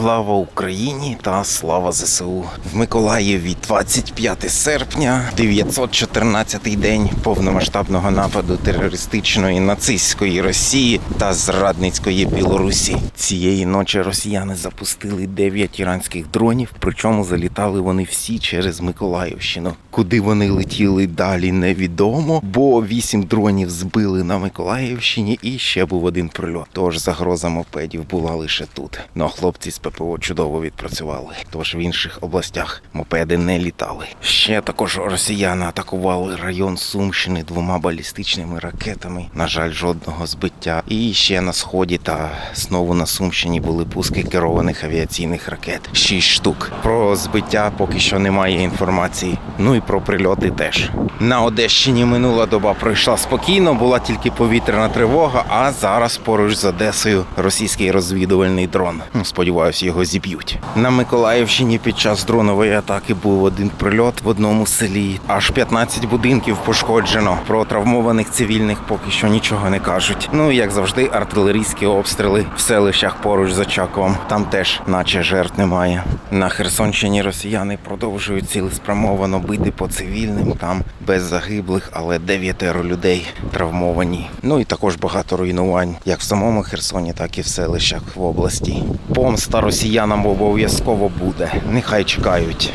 Слава Україні та слава ЗСУ в Миколаєві 25 серпня, 914-й день повномасштабного нападу терористичної нацистської Росії та зрадницької Білорусі. Цієї ночі росіяни запустили 9 іранських дронів, причому залітали вони всі через Миколаївщину. Куди вони летіли далі, невідомо, бо 8 дронів збили на Миколаївщині і ще був один прильот. Тож загроза мопедів була лише тут. Ну а хлопці з ППО чудово відпрацювали. Тож в інших областях мопеди не літали. Ще також росіяни атакували район Сумщини двома балістичними ракетами. На жаль, жодного збиття. І ще на сході та знову на Сумщині були пуски керованих авіаційних ракет. Шість штук. Про збиття поки що немає інформації. Ну і про прильоти теж. На Одещині минула доба пройшла спокійно, була тільки повітряна тривога. А зараз поруч з Одесою російський розвідувальний дрон. Ну, Сподіваюсь, його зіб'ють. На Миколаївщині під час дронової атаки був один прильот в одному селі. Аж 15 будинків пошкоджено. Про травмованих цивільних поки що нічого не кажуть. Ну і, як завжди, артилерійські обстріли в селищах поруч з Очаковом. Там теж, наче жертв немає. На Херсонщині росіяни продовжують цілеспрямовано бити по цивільним. Там без загиблих, але дев'ятеро людей травмовані. Ну і також багато руйнувань, як в самому Херсоні, так і в селищах в області. Помста росіянам обов'язково буде. Нехай чекають.